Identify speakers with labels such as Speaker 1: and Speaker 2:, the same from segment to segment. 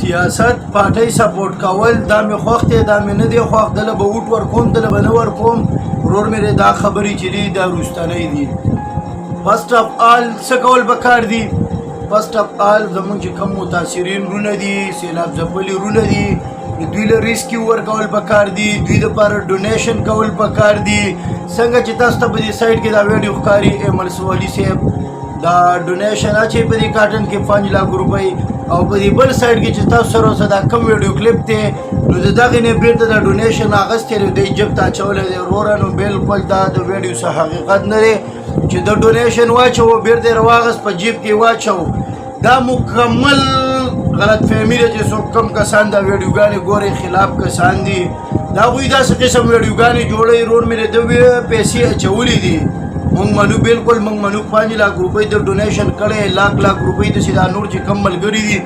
Speaker 1: سیاست پارټي سپورټ کول دا مې خوښ دی دا مې نه دی خوښ دله به ووټ ورکوم دله به نه ورکوم. ورور مې دا خبرې چې دي دا روستنۍ دي فرست اف آل څه کول پکار دي فرست اف آل زمونږ چې کم متاثرین رونه دي سیلاب ځپلي رونه دي دوی له ریسکیو ورکول پکار دي دوی لپاره ډونیشن کول پکار دي څنګه چې تاسو ته په دې سایت کې دا ویډیو ښکاري ایمل سوالی صاحب دا ډونیشن اچي په دې کارټن کې 5 لک روپۍ او په دې بل سایډ کې چې تاسو سره دا کم ویډیو کلیپ ته نو د دغه نه بیرته دا ډونیشن اغستې لري د جب ته چولې دی. ورور نو بالکل دا د ویډیو څخه حقیقت نه لري چې د ډونیشن واچو بیرته رواغس په جیب کې واچو دا مکمل غلط فهمي ده چې څوک کم کسان دا ویډیوګانې ګوري خلاف کسان دي. دا غوي داسې قسم ویډیوګانې جوړي رور مې د پیسې اچولې دي مونږ منو بالکل مونږ منو 5 لک روپۍ د ډونیشن کړي لاک لاک روپۍ د سیدا نور چې کم ملګری دي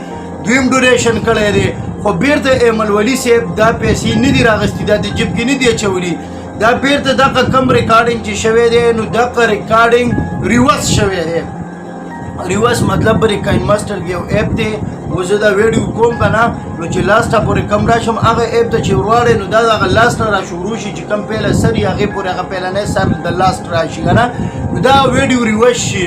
Speaker 1: دویم ډونیشن کړي دي خو بیرته ایمل ولی صاحب دا پیسې نه دي راغستې دا د جیب کې نه دي اچولي دا بیرته دغه کم ریکارډینګ چې شوی دی نو دغه ریکارډینګ ریورس شوی دی ریورس مطلب بری کاین ماستر یو اپ دی وزه دا ویډیو کوم کنه نو چې لاسټه پورې کم راشم هغه اپ ته چې وراړې نو دا د لاست را شروع شي چې کم پیله سر هغه پورې هغه پیله نه سر د لاست راشي کنه نو دا ویډیو ریورس شي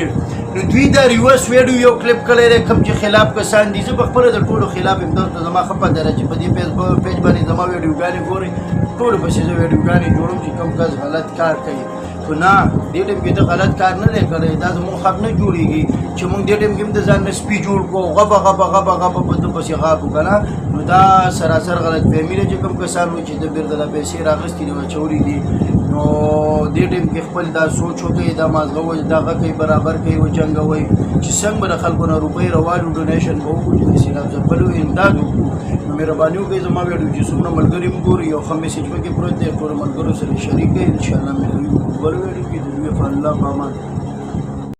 Speaker 1: نو دوی دا ریورس ویډیو یو کلیپ کړی دی کوم چې خلاف کسان دي زه په خپل د ټولو خلاف هم درته زما خپه درې چې په دې فیسبوک پیج باندې زما ویډیوګانې ګوري ټول په شي ویډیوګانې جوړوم چې کوم کس غلط کار کوي خو نه دې ټیم کې ته غلط کار نه دی کړی دا زموږ حق نه جوړیږي. چې موږ دې ټیم کې د ځان نه سپي جوړ کو غبا غبا غبا غبا په تو پسې غاب وکړه نو دا سراسر غلط فهمي ده چې کوم کسان وي چې د بیرته د پیسې راغستې دي چوري دي. نو دې ټیم کې خپل دا سوچ وکړي دا مازغه وي دا برابر کوي او جنگ وي چې څنګه به خلکو نه روپۍ روانو ډونیشن به وکړو چې د سیلاب ځپلو امداد وکړو مهرباني وکړئ. زما ویډیو چې څومره ملګري مو ګوري، یو ښه میسج پکې پروت دی. ټول ملګرو سره شریک کړئ. انشاءالله مې بل ویډیو کې د دوی په الله پامان